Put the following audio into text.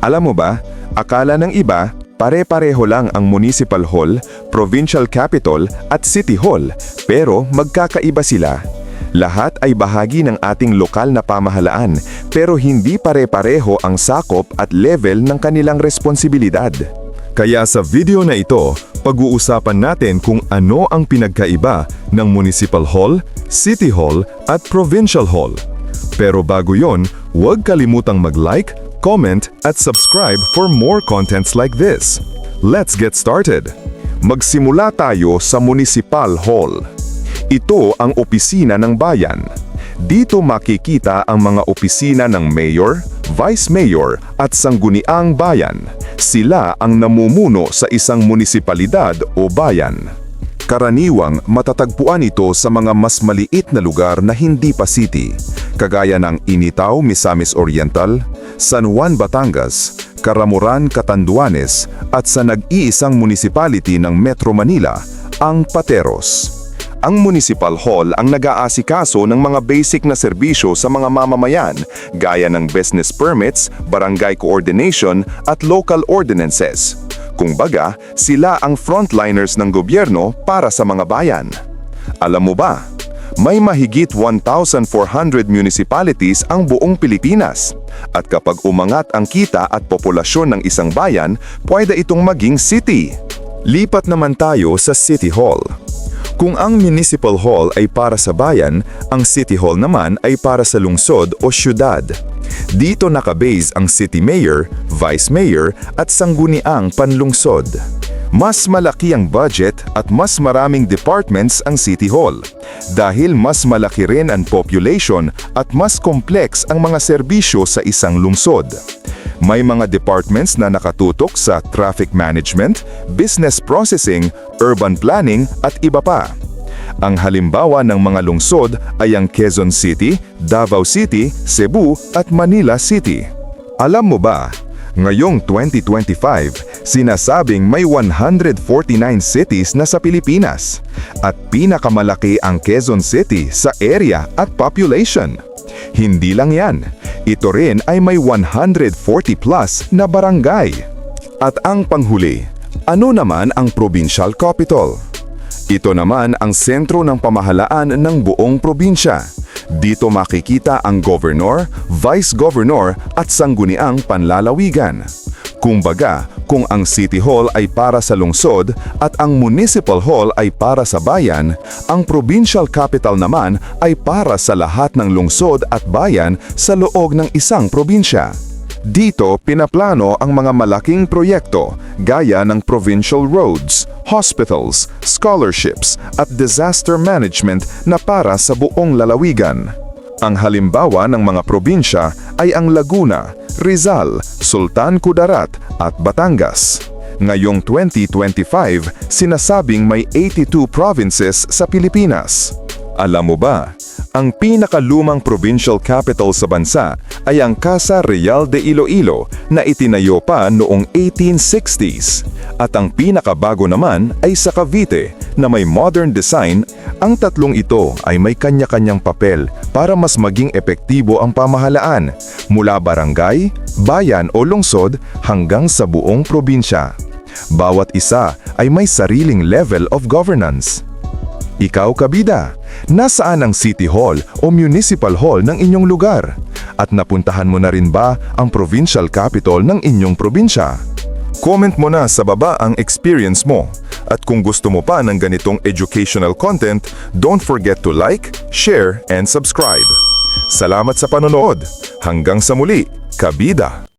Alam mo ba, akala ng iba, pare-pareho lang ang Municipal Hall, Provincial Capitol at City Hall, pero magkakaiba sila. Lahat ay bahagi ng ating lokal na pamahalaan, pero hindi pare-pareho ang sakop at level ng kanilang responsibilidad. Kaya sa video na ito, pag-uusapan natin kung ano ang pinagkaiba ng Municipal Hall, City Hall at Provincial Hall. Pero bago yon, huwag kalimutang mag-like, comment at subscribe for more contents like this. Let's get started! Magsimula tayo sa Municipal Hall. Ito ang opisina ng bayan. Dito makikita ang mga opisina ng mayor, vice mayor at sangguniang bayan. Sila ang namumuno sa isang munisipalidad o bayan. Karaniwang matatagpuan ito sa mga mas maliit na lugar na hindi pa city, kagaya ng Initaw, Misamis Oriental, San Juan, Batangas, Karamuran, Catanduanes at sa nag-iisang municipality ng Metro Manila, ang Pateros. Ang Municipal Hall ang nag-aasikaso ng mga basic na serbisyo sa mga mamamayan gaya ng business permits, barangay coordination at local ordinances. Kung baga, sila ang frontliners ng gobyerno para sa mga bayan. Alam mo ba, may mahigit 1,400 municipalities ang buong Pilipinas. At kapag umangat ang kita at populasyon ng isang bayan, pwede itong maging city. Lipat naman tayo sa City Hall. Kung ang Municipal Hall ay para sa bayan, ang City Hall naman ay para sa lungsod o syudad. Dito nakabase ang City Mayor, Vice Mayor at sangguniang panlungsod. Mas malaki ang budget at mas maraming departments ang City Hall dahil mas malaki rin ang population at mas complex ang mga serbisyo sa isang lungsod. May mga departments na nakatutok sa traffic management, business processing, urban planning at iba pa. Ang halimbawa ng mga lungsod ay ang Quezon City, Davao City, Cebu at Manila City. Alam mo ba, ngayong 2025, sinasabing may 149 cities na sa Pilipinas at pinakamalaki ang Quezon City sa area at population. Hindi lang yan, ito rin ay may 140 plus na barangay. At ang panghuli, ano naman ang provincial capital? Ito naman ang sentro ng pamahalaan ng buong probinsya. Dito makikita ang governor, vice governor at sangguniang panlalawigan. Kumbaga, kung ang City Hall ay para sa lungsod at ang Municipal Hall ay para sa bayan, ang Provincial Capital naman ay para sa lahat ng lungsod at bayan sa loob ng isang probinsya. Dito pinaplano ang mga malaking proyekto gaya ng provincial roads, hospitals, scholarships at disaster management na para sa buong lalawigan. Ang halimbawa ng mga probinsya ay ang Laguna, Rizal, Sultan Kudarat at Batangas. Ngayong 2025, sinasabing may 82 provinces sa Pilipinas. Alam mo ba, ang pinakalumang provincial capital sa bansa ay ang Casa Real de Iloilo na itinayo pa noong 1860s. At ang pinakabago naman ay sa Cavite na may modern design. Ang tatlong ito ay may kanya-kanyang papel para mas maging epektibo ang pamahalaan mula barangay, bayan o lungsod hanggang sa buong probinsya. Bawat isa ay may sariling level of governance. Ikaw kabida, nasaan ang City Hall o Municipal Hall ng inyong lugar? At napuntahan mo na rin ba ang Provincial Capital ng inyong probinsya? Comment mo na sa baba ang experience mo. At kung gusto mo pa ng ganitong educational content, don't forget to like, share, and subscribe. Salamat sa panonood. Hanggang sa muli, kabida!